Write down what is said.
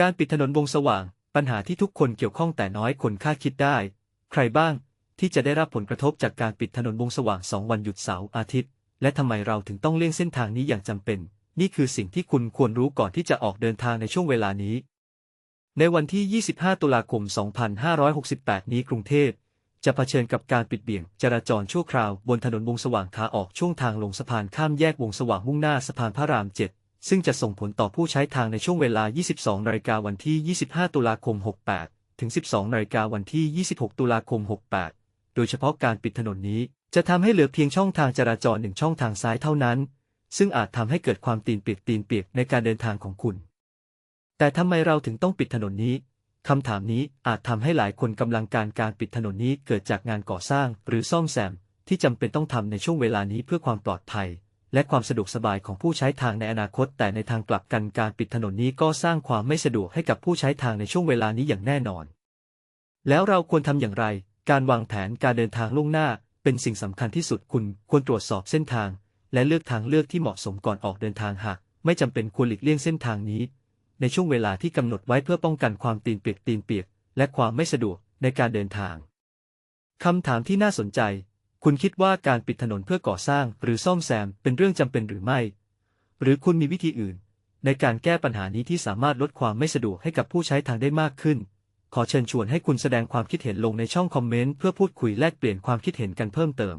การปิดถนนวงสว่าง ปัญหาที่ทุกคนเกี่ยวข้องแต่น้อยคนคาดคิดได้ ใครบ้างที่จะได้รับผลกระทบจากการปิดถนนวงสว่างสองวันหยุดเสาร์อาทิตย์ และทำไมเราถึงต้องเลี่ยงเส้นทางนี้อย่างจำเป็น นี่คือสิ่งที่คุณควรรู้ก่อนที่จะออกเดินทางในช่วงเวลานี้ ในวันที่ 25 ตุลาคม 2568 นี้กรุงเทพจะเผชิญกับการปิดเบี่ยง จราจรชั่วคราวบนถนนวงสว่างขาออกช่วงทางลงสะพานข้ามแยกวงสว่างมุ่งหน้าสะพานพระราม 7 ซึ่งจะส่งผลต่อผู้ใช้ทางในช่วงเวลา 22 นาฬิกาวันที่ 25 ตุลาคม 68 ถึง 12 นาฬิกาวันที่ 26 ตุลาคม 68 โดยเฉพาะการปิดถนนนี้ จะทำให้เหลือเพียงช่องทางจราจรหนึ่งช่องทางซ้ายเท่านั้น ซึ่งอาจทำให้เกิดความตีนเปียกตีนเปียกในการเดินทางของคุณ แต่ทำไมเราถึงต้องปิดถนนนี้คำถามนี้อาจทำให้หลายคนกำลังการการปิดถนนนี้เกิดจากงานก่อสร้าง หรือซ่อมแซมที่จำเป็นต้องทำในช่วงเวลานี้เพื่อความปลอดภัย และความสะดวกสบายของผู้ใช้ทางในอนาคต แต่ในทางกลับกันการปิดถนนนี้ก็สร้างความไม่สะดวกให้กับผู้ใช้ทางในช่วงเวลานี้อย่างแน่นอน แล้วเราควรทำอย่างไร การวางแผนการเดินทางล่วงหน้า เป็นสิ่งสำคัญที่สุดคุณควรตรวจสอบเส้นทาง และเลือกทางเลือกที่เหมาะสมก่อนออกเดินทางหากไม่จำเป็นควรหลีกเลี่ยงเส้นทางนี้ ในช่วงเวลาที่กำหนดไว้เพื่อป้องกันความตีนเปียกตีนเปียก และความไม่สะดวกในการเดินทางคำถามที่น่าสนใจ คุณคิดว่าการปิดถนนเพื่อก่อสร้างหรือซ่อมแซมเป็นเรื่องจำเป็นหรือไม่ หรือคุณมีวิธีอื่น ในการแก้ปัญหานี้ที่สามารถลดความไม่สะดวกให้กับผู้ใช้ทางได้มากขึ้น ขอเชิญชวนให้คุณแสดงความคิดเห็นลงในช่องคอมเมนต์เพื่อพูดคุยแลกเปลี่ยนความคิดเห็นกันเพิ่มเติม